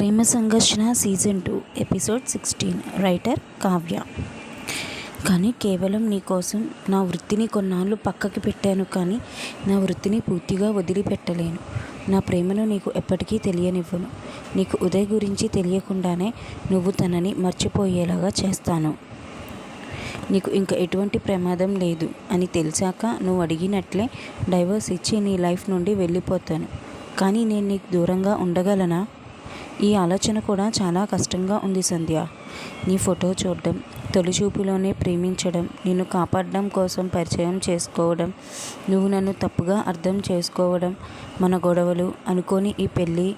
ప్రేమ సంఘర్షణ season two episode sixteen. Writer Kavya. కానీ కేవలం నీ కోసం నా వృత్తిని కొన్నాళ్ళు పక్కకి పెట్టాను కానీ నా వృత్తిని పూర్తిగా వదిలిపెట్టలేను. నా ప్రేమను నీకు ఎప్పటికీ తెలియనివ్వను. నీకు ఉదయ్ గురించి తెలియకుండానే నువ్వు తనని మర్చిపోయేలాగా చేస్తాను. నీకు ఇంకా ఎటువంటి ప్రమాదం లేదు అని తెలిసాక నువ్వు అడిగినట్లే డైవర్స్ ఇచ్చి నీ లైఫ్ నుండి వెళ్ళిపోతాను. కానీ నేను నీకు దూరంగా ఉండగలనా? ఈ ఆలోచన కూడా చాలా కష్టంగా ఉంది సంధ్య. నీ ఫోటో చూడడం తొలి చూపులోనే ప్రేమించడం నిన్ను కాపాడడం కోసం పరిచయం చేసుకోవడం నువ్వు నన్ను తప్పుగా అర్థం చేసుకోవడం మన గొడవలు అనుకోని ఈ పెళ్ళి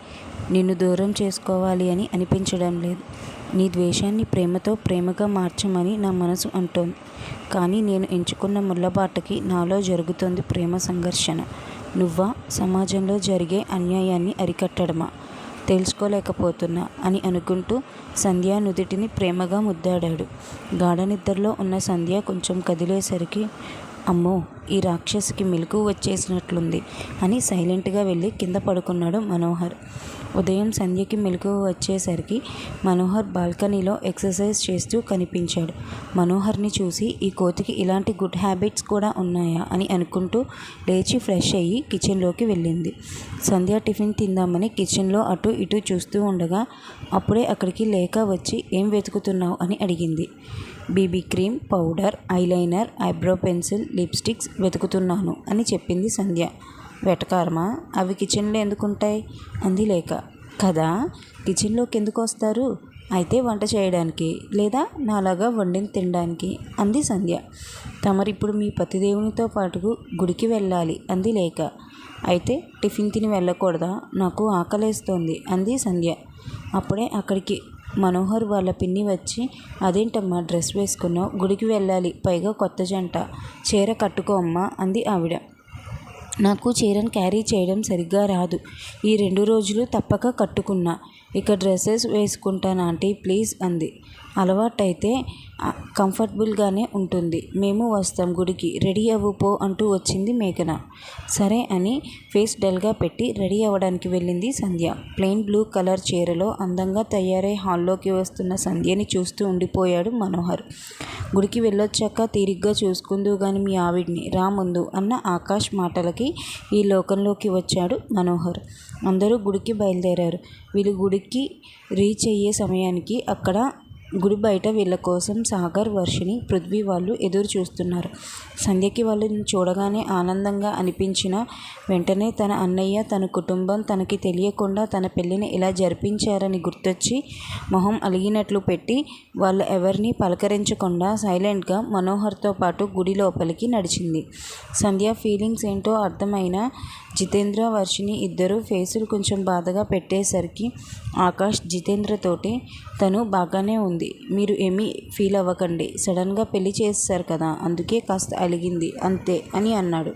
నిన్ను దూరం చేసుకోవాలి అని అనిపించడం లేదు. నీ ద్వేషాన్ని ప్రేమతో ప్రేమగా మార్చమని నా మనసు అంటోంది. కానీ నేను ఎంచుకున్న ముళ్ళబాటకి నాలో జరుగుతోంది ప్రేమ సంఘర్షణ. నువ్వా? సమాజంలో జరిగే అన్యాయాన్ని అరికట్టడమా? తెలుసుకోలేకపోతున్నా అని అనుకుంటూ సంధ్య నుదిటిని ప్రేమగా ముద్దాడాడు. గాఢనిద్రలో ఉన్న సంధ్య కొంచెం కదిలేసరికి అమ్మో! ఈ రాక్షసికి మెలకు వచ్చేసినట్లుంది. అని సైలెంట్గా వెళ్ళి కింద పడుకున్నాడు మనోహర్. ఉదయం సంధ్యకి మెలకు వచ్చేసరికి మనోహర్ బాల్కనీలో ఎక్సర్సైజ్ చేస్తూ కనిపించాడు. మనోహర్ని చూసి ఈ కోతికి ఇలాంటి గుడ్ హ్యాబిట్స్ కూడా ఉన్నాయా? అని అనుకుంటూ లేచి ఫ్రెష్ అయ్యి కిచెన్లోకి వెళ్ళింది. సంధ్య టిఫిన్ తిందామని కిచెన్లో అటు ఇటు చూస్తూ ఉండగా అప్పుడే అక్కడికి లేక వచ్చి ఏం వెతుకుతున్నావు? అని అడిగింది. BB cream powder eyeliner eyebrow pencil lipsticks వెతుకుతున్నాను అని చెప్పింది సంధ్య. వెటకారమా? అవి కిచెన్లో ఎందుకుంటాయి? అంది లేక కదా? కిచెన్లోకి ఎందుకు వస్తారు? అయితే వంట చేయడానికి లేదా నాలాగా వండిని తినడానికి? అంది సంధ్య. తమరిప్పుడు మీ పతిదేవునితో పాటు గుడికి వెళ్ళాలి అంది లేక అయితే టిఫిన్ తిని వెళ్ళకూడదా? నాకు ఆకలేస్తోంది అంది సంధ్య. అప్పుడే అక్కడికి మనోహర్ వాళ్ళ పిన్ని వచ్చి అదేంటమ్మా డ్రెస్ వేసుకున్నావు? గుడికి వెళ్ళాలి. పైగా కొత్త జంట. చీర కట్టుకో అమ్మా అంది ఆవిడ. నాకు చీరను క్యారీ చేయడం సరిగ్గా రాదు. ఈ రెండు రోజులు తప్పక కట్టుకున్నా. ఇక డ్రెస్సెస్ వేసుకుంటాను ఆంటీ? ప్లీజ్ అంది. అలవాటైతే కంఫర్టబుల్గానే ఉంటుంది. మేము వస్తాం గుడికి. రెడీ అవ్వు పో అంటూ వచ్చింది మేఘన. సరే అని ఫేస్ డల్గా పెట్టి రెడీ అవ్వడానికి వెళ్ళింది సంధ్య. ప్లెయిన్ బ్లూ కలర్ చీరలో అందంగా తయారై హాల్లోకి వస్తున్న సంధ్యని చూస్తూ ఉండిపోయాడు మనోహర్. గుడికి వెళ్ళొచ్చాక తీరిగ్గా చూసుకుందు గాని మీ ఆవిడ్ని రా ముందు అన్న ఆకాష్ మాటలకి ఈ లోకంలోకి వచ్చాడు మనోహర్. అందరూ గుడికి బయలుదేరారు. వీళ్ళు గుడికి రీచ్ అయ్యే సమయానికి అక్కడ గుడి బయట వీళ్ళ కోసం సాగర్ వర్షిని పృథ్వీ వాళ్ళు ఎదురు చూస్తున్నారు. సంధ్యకి వాళ్ళని చూడగానే ఆనందంగా అనిపించిన వెంటనే తన అన్నయ్య తన కుటుంబం తనకి తెలియకుండా తన పెళ్ళిని ఇలా జరిపించారని గుర్తొచ్చి మొహం అలిగినట్లు పెట్టి వాళ్ళు ఎవరిని పలకరించకుండా సైలెంట్గా మనోహర్తో పాటు గుడి లోపలికి నడిచింది. సంధ్య ఫీలింగ్స్ ఏంటో అర్థమైన జితేంద్ర వర్షిని ఇద్దరు ఫేసులు కొంచెం బాధగా పెట్టేసరికి ఆకాష్ జితేంద్రతోటి తను బాగానే ఉంది. మీరు ఏమీ ఫీల్ అవ్వకండి. సడన్గా పెళ్ళి చేస్తారు కదా అందుకే కాస్త అలిగింది. అంతే అని అన్నాడు.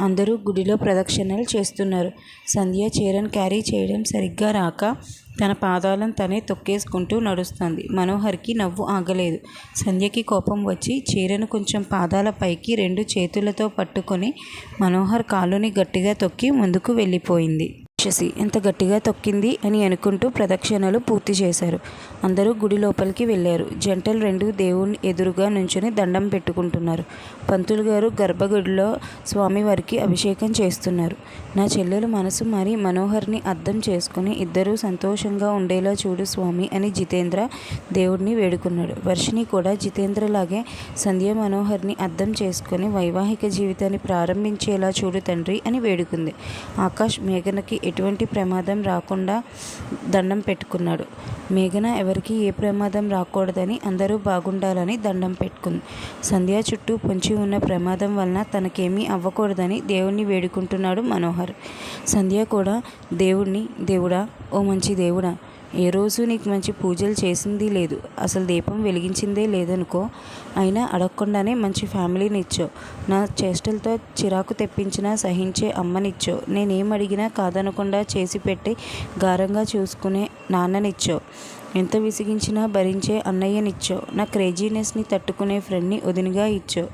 అందరూ గుడిలో ప్రదక్షిణలు చేస్తున్నారు. సంధ్య చీరను క్యారీ చేయడం సరిగ్గా రాక తన పాదాలను తనే తొక్కేసుకుంటూ నడుస్తుంది. మనోహర్కి నవ్వు ఆగలేదు. సంధ్యకి కోపం వచ్చి చీరను కొంచెం పాదాల పైకి రెండు చేతులతో పట్టుకొని మనోహర్ కాలుని గట్టిగా తొక్కి ముందుకు వెళ్ళిపోయింది. రాక్షసి ఎంత గట్టిగా తొక్కింది అని అనుకుంటూ ప్రదక్షిణలు పూర్తి చేశారు. అందరూ గుడి లోపలికి వెళ్ళారు. జంటలు రెండు దేవుని ఎదురుగా నుంచుని దండం పెట్టుకుంటున్నారు. పంతులు గారు గర్భగుడిలో స్వామివారికి అభిషేకం చేస్తున్నారు. నా చెల్లెలు మనసు మారి మనోహర్ని అర్థం చేసుకుని ఇద్దరూ సంతోషంగా ఉండేలా చూడు స్వామి అని జితేంద్ర దేవుడిని వేడుకున్నాడు. వర్షిని కూడా జితేంద్రలాగే సంధ్య మనోహర్ని అర్థం చేసుకుని వైవాహిక జీవితాన్ని ప్రారంభించేలా చూడు తండ్రి అని వేడుకుంది. ఆకాష్ మేఘనకి ఎటువంటి ప్రమాదం రాకుండా దండం పెట్టుకున్నాడు. మేఘన ఎవరికి ఏ ప్రమాదం రాకూడదని అందరూ బాగుండాలని దండం పెట్టుకుంది. సంధ్య చుట్టూ పొంచి ఉన్న ప్రమాదం వలన తనకేమీ అవ్వకూడదని దేవుణ్ణి వేడుకుంటున్నాడు మనోహర్. సంధ్య కూడా దేవుణ్ణి దేవుడా ఓ మంచి దేవుడా ఏ రోజు నీకు మంచి పూజలు చేసింది లేదు అసలు దీపం వెలిగించిందే లేదనుకో అయినా అడగకుండానే మంచి ఫ్యామిలీని ఇచ్చో నా చేష్టలతో చిరాకు తెప్పించినా సహించే అమ్మనిచ్చో నేనేం అడిగినా కాదనకుండా చేసి పెట్టి గారంగా చూసుకునే నాన్ననిచ్చో ఎంత విసిగించినా భరించే అన్నయ్యనిచ్చో నా క్రేజీనెస్ని తట్టుకునే ఫ్రెండ్ని వదినగా ఇచ్చో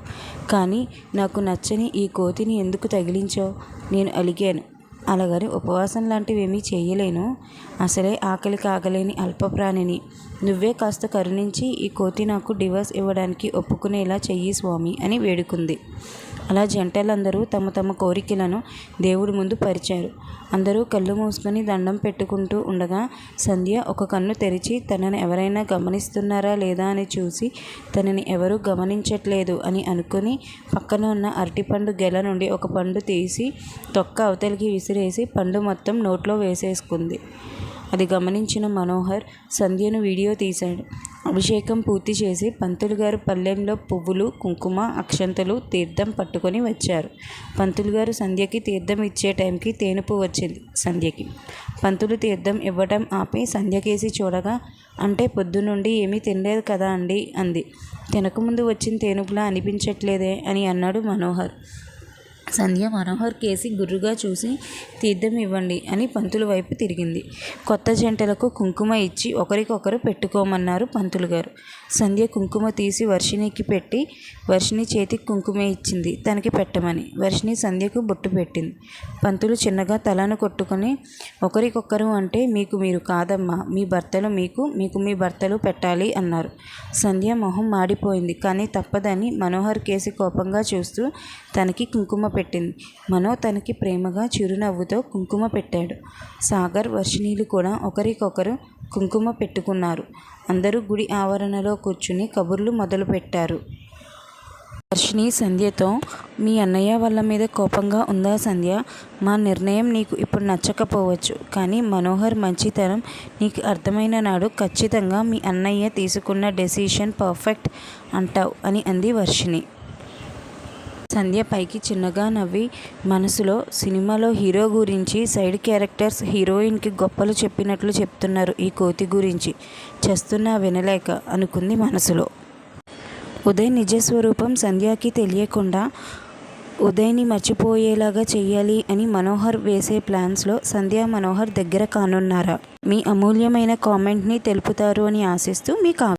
కానీ నాకు నచ్చని ఈ కోతిని ఎందుకు తగిలించో నేను అలిగాను. అలాగని ఉపవాసం లాంటివి ఏమీ చేయలేను. అసలే ఆకలి కాగలేని అల్పప్రాణిని. నువ్వే కాస్త కరుణించి ఈ కోతి నాకు డివోర్స్ ఇవ్వడానికి ఒప్పుకునేలా చెయ్యి స్వామి అని వేడుకుంది. అలా జంటలందరూ తమ తమ కోరికలను దేవుడి ముందు పరిచారు. అందరూ కళ్ళు మూసుకొని దండం పెట్టుకుంటూ ఉండగా సంధ్య ఒక కన్ను తెరిచి తనని ఎవరైనా గమనిస్తున్నారా లేదా అని చూసి తనని ఎవరూ గమనించట్లేదు అని అనుకుని పక్కన ఉన్న అరటిపండు గెల నుండి ఒక పండు తీసి తొక్క అవతలికి విసిరేసి పండు మొత్తం నోట్లో వేసేసుకుంది. అది గమనించిన మనోహర్ సంధ్యను వీడియో తీశాడు. అభిషేకం పూర్తి చేసి పంతులు గారు పల్లెంలో పువ్వులు కుంకుమ అక్షంతలు తీర్థం పట్టుకొని వచ్చారు. పంతులు గారు సంధ్యకి తీర్థం ఇచ్చే టైంకి తేనుపు వచ్చింది సంధ్యకి. పంతులు తీర్థం ఇవ్వటం ఆపి సంధ్యకేసి చూడగా అంటే పొద్దునుండి ఏమీ తినలేదు కదా అండి అంది. తినకముందు వచ్చిన తేనుపులా అనిపించట్లేదే అని అన్నాడు మనోహర్. సంధ్య మనోహర్ కేసి గుర్రుగా చూసి తీర్థం ఇవ్వండి అని పంతులు వైపు తిరిగింది. కొత్త జంటలకు కుంకుమ ఇచ్చి ఒకరికొకరు పెట్టుకోమన్నారు పంతులు గారు. సంధ్య కుంకుమ తీసి వర్షిణికి పెట్టి వర్షిణి చేతికి కుంకుమ ఇచ్చింది తనకి పెట్టమని వర్షిణి సంధ్యకు బొట్టు పెట్టింది. పంతులు చిన్నగా తలను కొట్టుకొని ఒకరికొకరు అంటే మీకు మీరు కాదమ్మా మీ భర్తలు మీకు మీకు మీ భర్తలు పెట్టాలి అన్నారు. సంధ్య మొహం మాడిపోయింది కానీ తప్పదని మనోహర్ కేసి కోపంగా చూస్తూ తనకి కుంకుమ పెట్టింది. మనో తనకి ప్రేమగా చిరునవ్వుతో కుంకుమ పెట్టాడు. సాగర్ వర్షిణీలు కూడా ఒకరికొకరు కుంకుమ పెట్టుకున్నారు. అందరూ గుడి ఆవరణలో కూర్చుని కబుర్లు మొదలుపెట్టారు వర్షిణి సంధ్యతో మీ అన్నయ్య వాళ్ళ మీద కోపంగా ఉందా సంధ్య? మా నిర్ణయం నీకు ఇప్పుడు నచ్చకపోవచ్చు కానీ మనోహర్ మంచితనం నీకు అర్థమైన నాడు ఖచ్చితంగా మీ అన్నయ్య తీసుకున్న డెసిషన్ పర్ఫెక్ట్ అంటావు అని అంది వర్షిణి. సంధ్య పైకి చిన్నగా నవ్వి మనసులో సినిమాలో హీరో గురించి సైడ్ క్యారెక్టర్స్ హీరోయిన్కి గొప్పలు చెప్పినట్లు చెప్తున్నారు ఈ కోతి గురించి. చేస్తున్నా వినలేక అనుకుంది మనసులో. ఉదయ్ నిజస్వరూపం సంధ్యకి తెలియకుండా ఉదయ్ని మర్చిపోయేలాగా చేయాలి అని మనోహర్ వేసే ప్లాన్స్లో సంధ్య మనోహర్ దగ్గర కానున్నారా? మీ అమూల్యమైన కామెంట్ని తెలుపుతారు అని ఆశిస్తూ మీ కా